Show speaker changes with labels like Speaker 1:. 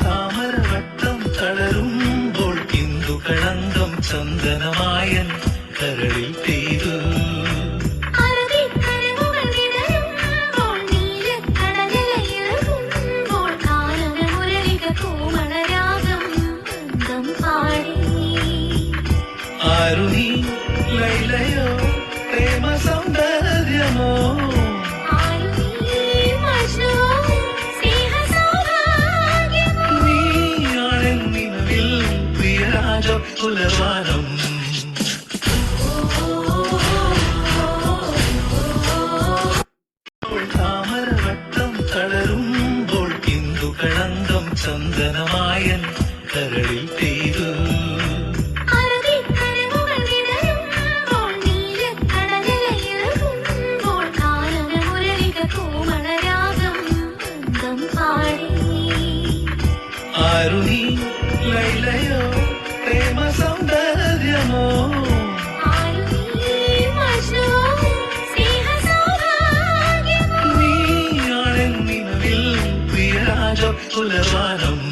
Speaker 1: താമരവട്ടം തളരുമ്പോൾ ഇന്ദു കളങ്കം ചന്ദനമായൻ കരളിൽ പെയ്തു. നീ ലൈലയോ പ്രേമ സൗന്ദര്യമോ പ്രിയരാജ പുലർവാനം താമരവട്ടം തളരുമ്പോൾ ഇന്ദു കളങ്കം ചന്ദനമായൻ കരളിൽ പെയ്തു.
Speaker 2: അറബിക്കരവുകൾ വിടരുമ്പോൾ
Speaker 1: உலவாரம்